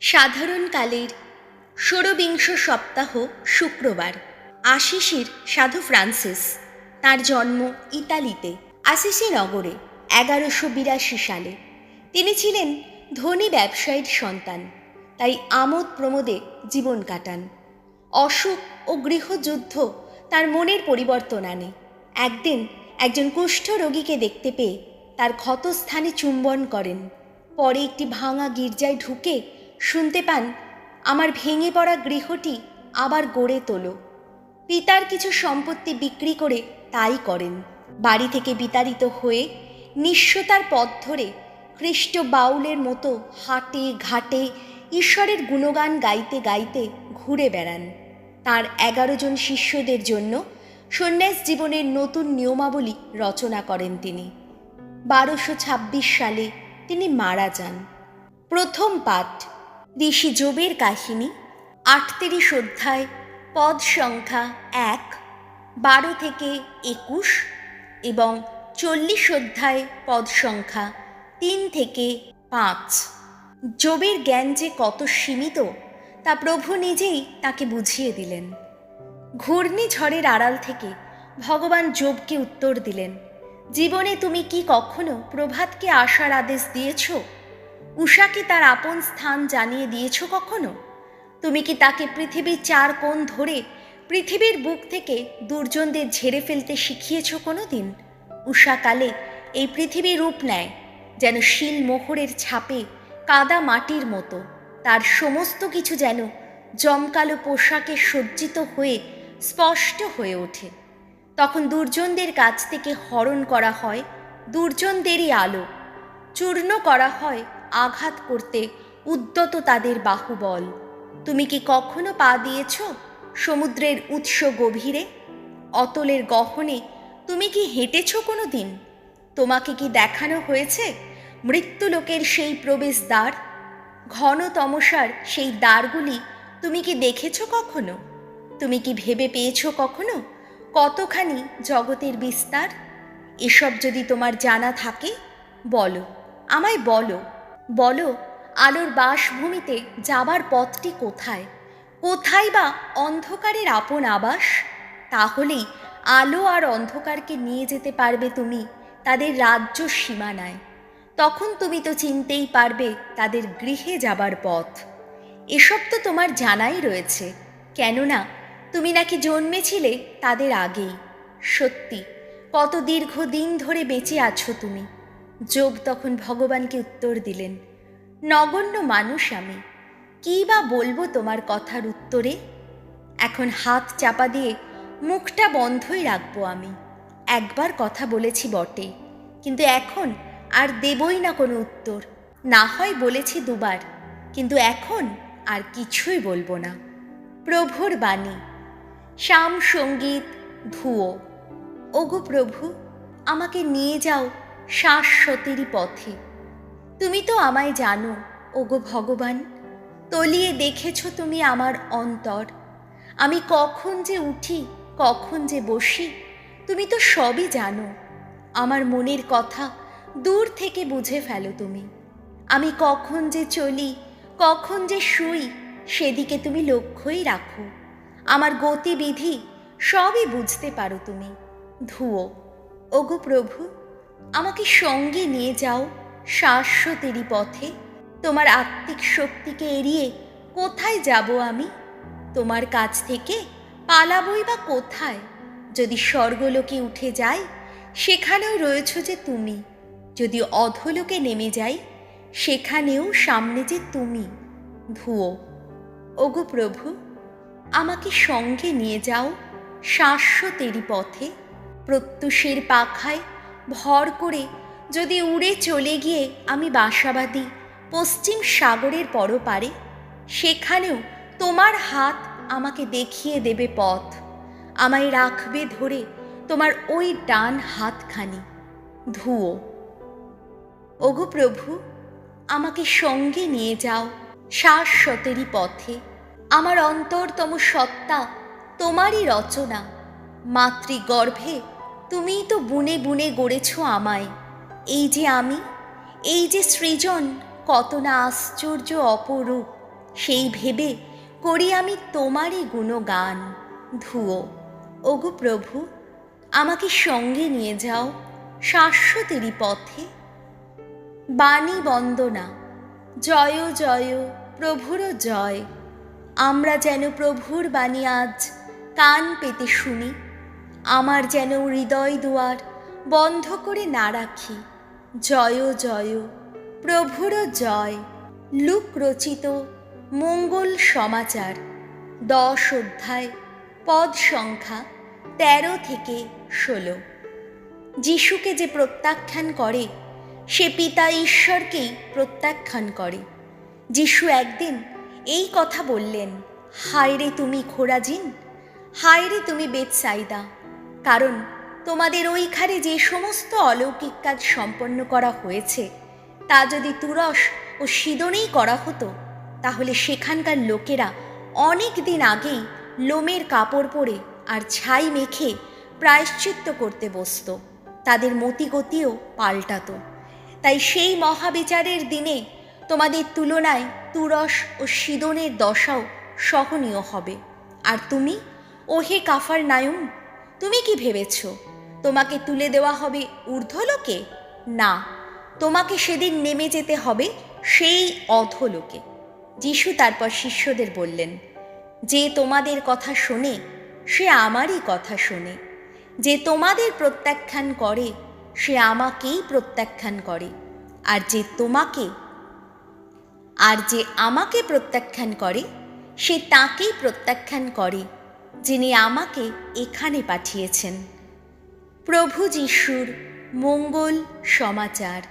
সাধারণকালের ষোড়বিংশ সপ্তাহ শুক্রবার। আশিসির সাধু ফ্রান্সিস, তার জন্ম ইতালিতে আসিসি নগরে, এগারোশো বিরাশি সালে। তিনি ছিলেন ধনী ব্যবসায়ীর সন্তান, তাই আমোদ প্রমোদে জীবন কাটান। অসুখ ও গৃহযুদ্ধ তার মনের পরিবর্তন আনে। একদিন একজন কুষ্ঠ রোগীকে দেখতে পেয়ে তার ক্ষতস্থানে চুম্বন করেন। পরে একটি ভাঙা গির্জায় ঢুকে শুনতে পান, আমার ভেঙে পড়া গৃহটি আবার গড়ে তোলো। পিতার কিছু সম্পত্তি বিক্রি করে তাই করেন। বাড়ি থেকে বিতাড়িত হয়ে নিঃস্বতার পথ ধরে খ্রিস্ট বাউলের মতো হাটে ঘাটে ঈশ্বরের গুণগান গাইতে গাইতে ঘুরে বেড়ান। তার এগারো জন শিষ্যদের জন্য সন্ন্যাস জীবনের নতুন নিয়মাবলী রচনা করেন তিনি। বারোশো ছাব্বিশ সালে তিনি মারা যান। প্রথম পাঠ ঋষি যোবের কাহিনী, আটত্রিশ অধ্যায়, পদ সংখ্যা এক, বারো থেকে একুশ এবং চল্লিশ অধ্যায় পদ সংখ্যা তিন থেকে পাঁচ। যোবের জ্ঞান যে কত সীমিত, তা প্রভু নিজেই তাকে বুঝিয়ে দিলেন। ঘূর্ণিঝড়ের আড়াল থেকে ভগবান যোবকে উত্তর দিলেন, জীবনে তুমি কি কখনো প্রভাতকে আসার আদেশ দিয়েছ? উষাকে তার আপন স্থান জানিয়ে দিয়েছ কখনো? তুমি কি তাকে পৃথিবীর চার কোণ ধরে, পৃথিবীর বুক থেকে দুর্জনদের ঝেড়ে ফেলতে শিখিয়েছ কোনো দিন উষাকালে এই পৃথিবী রূপ নেয়, যেন শিল মোহরের ছাপে, কাদা মাটির মতো। তার সমস্ত কিছু যেন জমকালো পোশাকে সজ্জিত হয়ে স্পষ্ট হয়ে ওঠে। তখন দুর্জনদের কাছ থেকে হরণ করা হয়, দুর্জনদেরই আলো। চূর্ণ করা হয় আঘাত করতে উদ্যত তাদের বাহুবল। তুমি কি কখনো পা দিয়েছ সমুদ্রের উৎস গভীরে? অতলের গহনে তুমি কি হেঁটেছ কোনো দিন তোমাকে কি দেখানো হয়েছে মৃত্যুলোকের সেই প্রবেশদ্বার? ঘন তমসার সেই দ্বারগুলি তুমি কি দেখেছ কখনো? তুমি কি ভেবে পেয়েছ কখনো কতখানি জগতের বিস্তার? এসব যদি তোমার জানা থাকে, বলো, আমায় বলো। বলো, আলোর বাসভূমিতে যাবার পথটি কোথায়? কোথায় বা অন্ধকারের আপন আবাস? তাহলেই আলো আর অন্ধকারকে নিয়ে যেতে পারবে তুমি তাদের রাজ্য সীমানায়। তখন তুমি তো চিনতেই পারবে তাদের গৃহে যাবার পথ। এসব তো তোমার জানাই রয়েছে, কেননা তুমি নাকি জন্মেছিলে তাদের আগেই। সত্যি, কত দীর্ঘ দিন ধরে বেঁচে আছো তুমি। যোগ তখন ভগবানকে উত্তর দিলেন, নগণ্য মানুষ আমি, কী বা বলব তোমার কথার উত্তরে? এখন হাত চাপা দিয়ে মুখটা বন্ধই রাখব আমি। একবার কথা বলেছি বটে, কিন্তু এখন আর দেবই না কোনো উত্তর। না হয় বলেছি দুবার, কিন্তু এখন আর কিছুই বলব না। প্রভুর বাণী, শ্যাম সংগীত, ধুয়ো। ওগো প্রভু, আমাকে নিয়ে যাও শাশ্বতেরই পথে। তুমি তো আমায় জানো, ওগো ভগবান, তলিয়ে দেখেছ তুমি আমার অন্তর। আমি কখন যে উঠি, কখন যে বসি, তুমি তো সবই জানো। আমার মনের কথা দূর থেকে বুঝে ফেলো তুমি। আমি কখন যে চলি, কখন যে শুই, সেদিকে তুমি লক্ষ্যই রাখো। আমার গতিবিধি সবই বুঝতে পারো তুমি। ধুয়ো। ওগো প্রভু। আমাকে সঙ্গে নিয়ে যাও শাশ্বতেরই পথে। তোমার আত্মিক শক্তিকে এড়িয়ে কোথায় যাব আমি? তোমার কাছ থেকে পালাবই বা কোথায়? যদি স্বর্গলোকে উঠে যাই, সেখানেও রয়েছ যে তুমি। যদি অধলোকে নেমে যাই, সেখানেও সামনে যে তুমি। ধুয়ো। ওগো প্রভু, আমাকে সঙ্গে নিয়ে যাও শাশ্বতেরই পথে। প্রত্যুষের পাখায় ভর করে যদি উড়ে চলে গিয়ে আমি বাসাবাদী পশ্চিম সাগরের পরপারে, সেখানেও তোমার হাত আমাকে দেখিয়ে দেবে পথ। আমায় রাখবে ধরে তোমার ওই ডান হাতখানি। ধুয়ো। ওগো প্রভু, আমাকে সঙ্গে নিয়ে যাও শাশ্বতেরই পথে। আমার অন্তরতম সত্তা তোমারই রচনা। মাতৃগর্ভে তুমিই তো বুনে বুনে গড়েছ আমায়। এই যে আমি, এই যে সৃজন, কত না আশ্চর্য অপরূপ। সেই ভেবে করি আমি তোমারই গুণগান। ধুয়ো, ওগো প্রভু, আমাকে সঙ্গে নিয়ে যাও শাশ্বতেরই পথে। বাণী বন্দনা, জয় জয় প্রভুর জয়। আমরা যেন প্রভুর বাণী আজ কান পেতে শুনি। আমার যেন হৃদয় দুয়ার বন্ধ করে না রাখি। জয় জয়, প্রভুর জয়, লুক রচিত মঙ্গল সমাচার। দশ অধ্যায়, পদ সংখ্যা তেরো থেকে ষোলো। যিশুকে যে প্রত্যাখ্যান করে, সে পিতা ঈশ্বরকেই প্রত্যাখ্যান করে। যিশু একদিন এই কথা বললেন হায় রে তুমি খোরাজিন হায় রে তুমি বেতসাইদা কারণ তোমাদের ওইখানে যে সমস্ত অলৌকিক কাজ সম্পন্ন করা হয়েছে, তা যদি তুরস ও সিদনেই করা হতো, তাহলে সেখানকার লোকেরা অনেক দিন আগেই লোমের কাপড় পরে আর ছাই মেখে প্রায়শ্চিত্ত করতে বসতো, তাদের মতিগতিও পাল্টাত। তাই সেই মহাবিচারের দিনে তোমাদের তুলনায় তুরস ও সিদনের দশাও সহনীয় হবে। আর তুমি, ওহে কাফার নায়ুম তুমি কি ভেবেছ? তোমাকে তুলে দেওয়া হবে ঊর্ধ্বলোকে? না, তোমাকে সেদিন নেমে যেতে হবে সেই অধলোকে। যিশু তারপর শিষ্যদের বললেন, যে তোমাদের কথা শোনে, সে আমারই কথা শোনে। যে তোমাদের প্রত্যাখ্যান করে, সে আমাকেই প্রত্যাখ্যান করে। আর যে তোমাকে, আর যে আমাকে প্রত্যাখ্যান করে, সে তাকেই প্রত্যাখ্যান করে। যিনি আমাকে এখানে পাঠিয়েছেন। প্রভু যিশুর মঙ্গল সমাচার।